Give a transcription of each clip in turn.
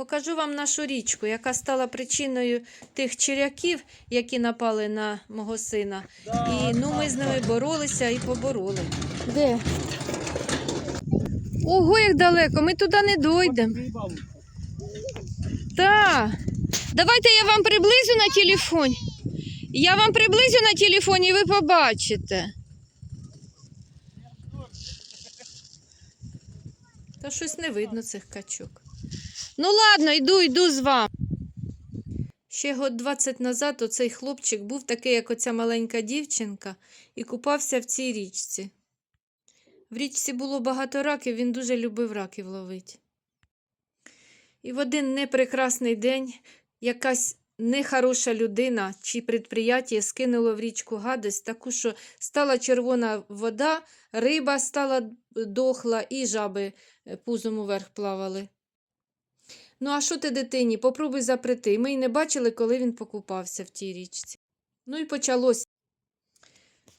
Покажу вам нашу річку, яка стала причиною тих черяків, які напали на мого сина. І ну, ми з ними боролися і побороли. Де? Ого, як далеко, ми туди не дойдемо. Так. Давайте я вам приблизю на телефоні. Я вам приблизю на телефоні, і ви побачите. Та щось не видно цих качок. Ну ладно, йду, йду з вами. Ще год 20 назад оцей хлопчик був такий, як оця маленька дівчинка, і купався в цій річці. В річці було багато раків, він дуже любив раків ловити. І в один непрекрасний день якась нехороша людина чи предприятие скинуло в річку гадость, таку, що стала червона вода, риба стала дохла і жаби е, пузом уверх плавали. Ну, а що ти дитині? Попробуй запрети. Ми й не бачили, коли він покупався в тій річці. Ну і почалось.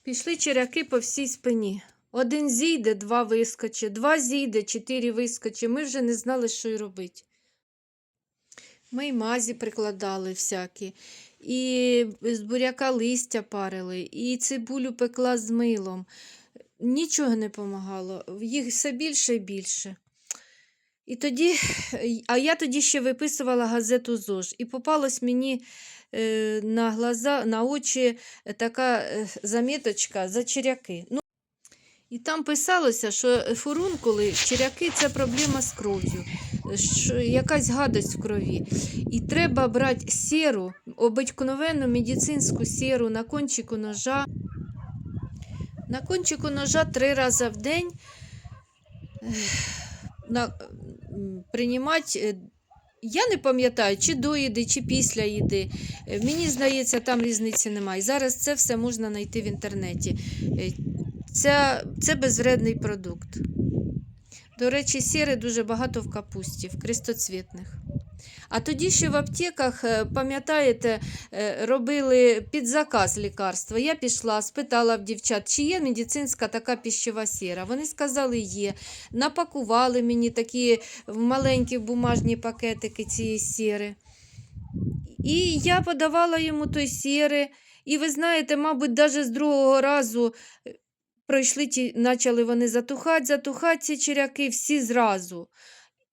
Пішли черяки по всій спині. Один зійде, два вискоче, два зійде, чотири вискоче. Ми вже не знали, що й робити. Ми й мазі прикладали всякі, і з буряка листя парили, і цибулю пекла з милом. Нічого не помагало, їх все більше і більше. І тоді, а я тоді ще виписувала газету ЗОЖ, і попалась мені е, на глаза, на очі така е, заміточка за черяки. Ну, і там писалося, що фурункули, черяки це проблема з кров'ю, що якась гадость в крові. І треба брати сіру, обикновенну медицинську сіру на кончику ножа. На кончику ножа три рази в день на, приймати. е, Я не пам'ятаю, чи до їди, чи після їди. Е, Мені здається, там різниці немає. Зараз це все можна знайти в інтернеті. Це, це безвредний продукт. До речі, сіри дуже багато в капусті, в крестоцвітних. А тоді ще в аптеках, е, пам'ятаєте, е, робили під заказ лікарства. Я пішла, спитала в дівчат, чи є медицинська така піщова сіра. Вони сказали, є. Напакували мені такі маленькі бумажні пакетики цієї сіри. І я подавала йому той сіри. І ви знаєте, мабуть, навіть з другого разу е, пройшли почали вони затухати, затухати ці черяки всі зразу.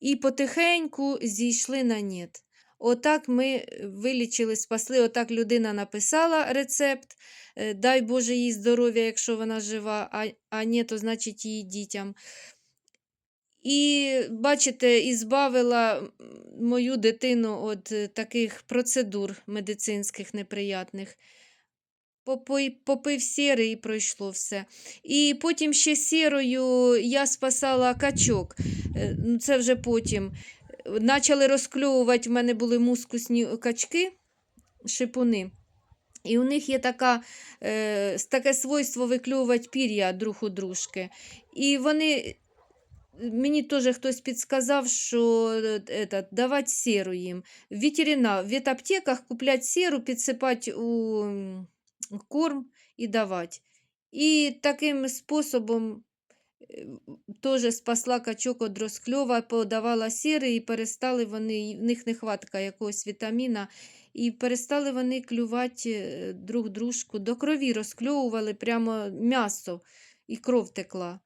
І потихеньку зійшли на нет. Отак ми е, вилічили, спасли. Отак людина написала рецепт. е, Дай Боже їй здоров'я, якщо вона жива, а, а ні, то значить її дітям. І, бачите, і збавила мою дитину від е, таких процедур медицинських неприятних. Попив сіри і пройшло все. І потім ще сірою я спасала качок. Е, ну, Це вже потім. Почали розкльовувати, в мене були мускусні качки, шипуни. І у них є така, е, таке свойство викльовувати пір'я друг у дружки. І вони, мені теж хтось підсказав, що е, этот, давати сіру їм. В в ветаптеках купляти сіру, підсипати у корм і давати. І таким способом е, теж спасла качок від розкльова, подавала сіри і перестали вони, в них нехватка якогось вітаміна, і перестали вони клювати е, друг дружку. До крові розкльовували прямо м'ясо, і кров текла.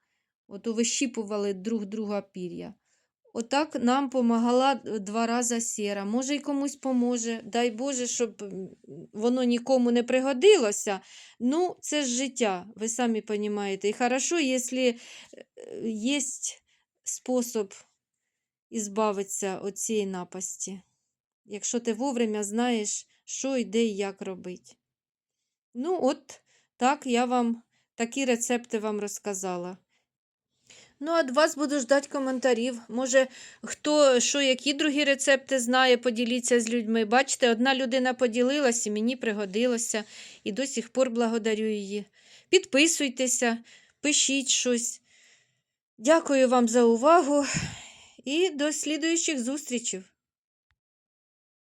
От вищіпували друг друга пір'я. Отак нам помагала два рази сіра. Може, й комусь поможе. Дай Боже, щоб воно нікому не пригодилося. Ну, це ж життя, ви самі розумієте. І хорошо, якщо є спосіб ізбавитися від цієї напасті. Якщо ти вовремя знаєш, що і де і як робити. Ну, от так я вам такі рецепти вам розказала. Ну, а від вас буду ждати коментарів. Може, хто що, які другі рецепти знає, поділіться з людьми. Бачите, одна людина поділилася, мені пригодилося, і до сих пор благодарю її. Підписуйтеся, пишіть щось. Дякую вам за увагу і до слідуючих зустрічей.